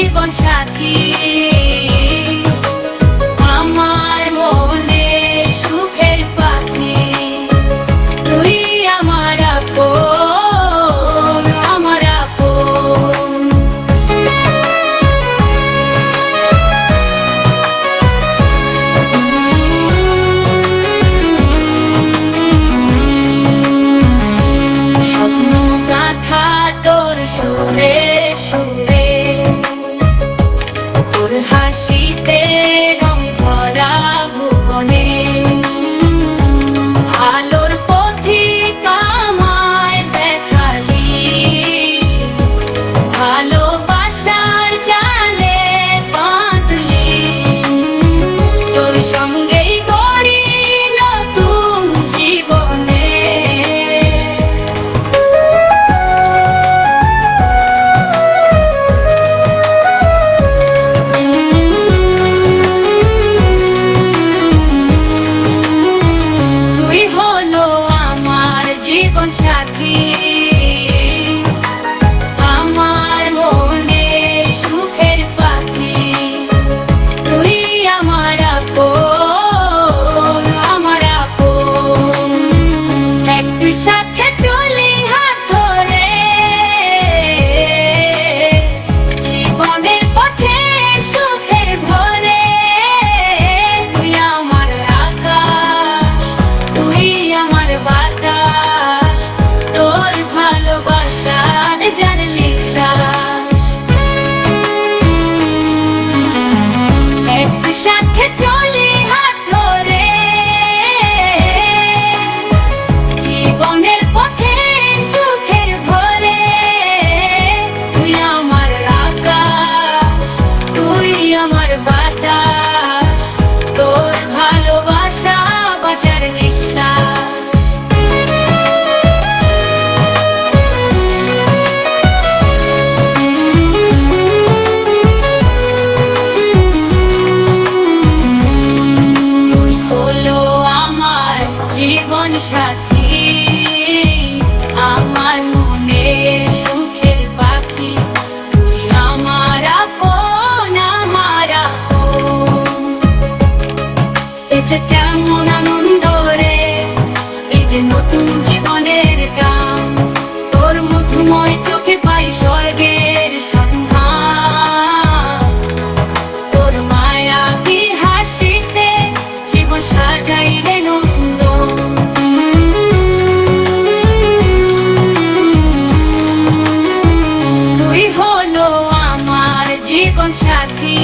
জীবন সাথী। আমার মনে সুখের পাখি। তুই আমার আপন আমার আপন। স্বপ্ন গাথা তোর সুরে যে নতুন জীবনের কাম তোর মধুময় চোখে পাই স্বর্গের সন্ধান। তোর মায়া হাসিতে জীবন সাজাইলে নন্দ তুই হলো আমার জীবন সাথী।